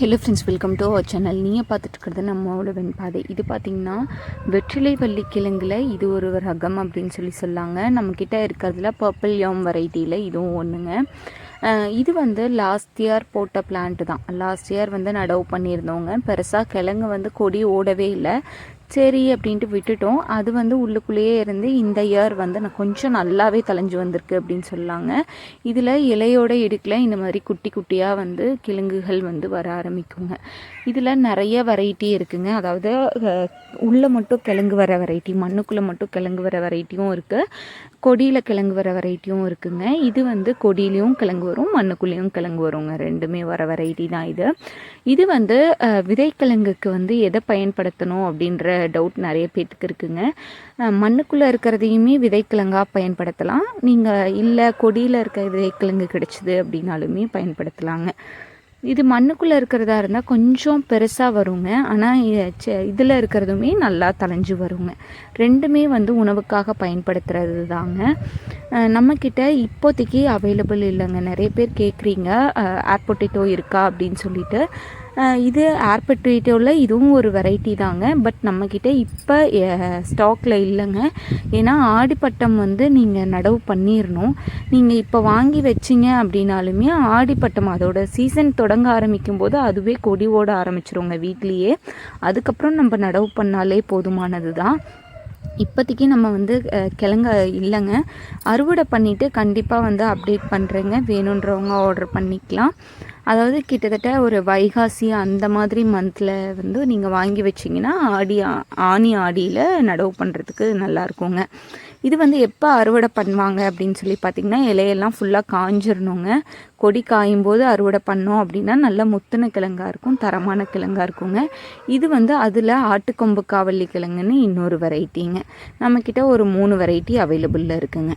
Hello friends welcome to our channel நீங்கள் பார்த்துட்ருக்கிறது நம்மளோட வெண்பாதை. இது பார்த்திங்கன்னா வெற்றிலை வள்ளி கிழங்குல இது ஒரு ரகம் அப்படின்னு சொல்லி சொல்லாங்க. நம்மக்கிட்ட இருக்கிறதுல பர்பிள் யாம் வெரைட்டியில் இதுவும் ஒன்றுங்க இது வந்து லாஸ்ட் இயர் போட்ட பிளான்ட் தான். லாஸ்ட் இயர் வந்து நடவு பண்ணியிருந்தவங்க. பெருசாக கிழங்கு வந்து கொடி ஓடவே இல்லை. சரி அப்படின்ட்டு விட்டுட்டோம். அது வந்து உள்ளுக்குள்ளேயே இருந்து இந்த இயர் வந்து நான் கொஞ்சம் நல்லாவே தலைஞ்சு வந்திருக்கு அப்படின்னு சொல்லாங்க. இதில் இலையோட இடுக்கில் இந்த மாதிரி குட்டி குட்டியாக வந்து கிழங்குகள் வந்து வர ஆரம்பிக்குங்க. இதில் நிறைய வெரைட்டி இருக்குங்க. அதாவது உள்ளே மட்டும் கிழங்கு வர வெரைட்டி மண்ணுக்குள்ளே மட்டும் கிழங்கு வர வெரைட்டியும் இருக்குது கொடியில் கிழங்கு வர வெரைட்டியும் இருக்குங்க. இது வந்து கொடியிலையும் கிழங்கு வரும் மண்ணுக்குள்ளேயும் கிழங்கு வருங்க. ரெண்டுமே வர வெரைட்டி தான் இது. இது வந்து விதைக்கிழங்குக்கு வந்து எதை பயன்படுத்தணும் அப்படின்ற டவுட் நிறைய பேர்த்துக்கு இருக்குங்க. மண்ணுக்குள்ளே இருக்கிறதையுமே விதைக்கிழங்காக பயன்படுத்தலாம். நீங்கள் இல்லை கொடியில் இருக்க விதைக்கிழங்கு கிடைச்சிது அப்படின்னாலுமே பயன்படுத்தலாங்க. இது மண்ணுக்குள்ளே இருக்கிறதா இருந்தால் கொஞ்சம் பெருசாக வருங்க. ஆனால் இதில் இருக்கிறதுமே நல்லா தலைஞ்சு வருங்க. ரெண்டுமே வந்து உணவுக்காக பயன்படுத்துறது தாங்க நம்மக்கிட்ட இப்போதைக்கு அவைலபிள் இல்லைங்க. நிறைய பேர் கேட்குறீங்க ஏர் பொட்டேட்டோ இருக்கா அப்படின்னு சொல்லிட்டு. இது ஏர் உள்ள இதுவும் ஒரு வெரைட்டி தாங்க. பட் நம்மக்கிட்ட இப்போ ஸ்டாக்கில் இல்லைங்க. ஏன்னா ஆடிப்பட்டம் வந்து நீங்கள் நடவு பண்ணிடணும் நீங்கள் இப்போ வாங்கி வச்சிங்க அப்படின்னாலுமே ஆடிப்பட்டம் அதோட சீசன் தொடங்க ஆரம்பிக்கும் போது அதுவே கொடி ஓட ஆரம்பிச்சிருங்க வீட்லேயே. அதுக்கப்புறம் நம்ம நடவு பண்ணாலே போதுமானது தான். இப்போதைக்கு நம்ம வந்து கிழங்க இல்லைங்க. அறுவடை பண்ணிவிட்டு கண்டிப்பாக வந்து அப்டேட் பண்ணுறேங்க வேணுன்றவங்க ஆர்டர் பண்ணிக்கலாம். அதாவது கிட்டத்தட்ட ஒரு வைகாசி அந்த மாதிரி மந்தில் வந்து நீங்கள் வாங்கி வச்சிங்கன்னா ஆடி ஆணி ஆனி ஆடியில் நடவு பண்ணுறதுக்கு நல்லாயிருக்குங்க இது வந்து எப்போ அறுவடை பண்ணுவாங்க அப்படின்னு சொல்லி பார்த்தீங்கன்னா இலையெல்லாம் ஃபுல்லாக காஞ்சிடணுங்க கொடி காயும் போது அறுவடை பண்ணோம் அப்படின்னா நல்ல முத்தின கிழங்காக இருக்கும் தரமான கிழங்காக இருக்குங்க. இது வந்து அதில் ஆட்டுக்கொம்பு காவல்லி கிழங்குன்னு இன்னொரு வெரைட்டிங்க நம்மக்கிட்ட ஒரு மூணு வெரைட்டி அவைலபிளில் இருக்குங்க.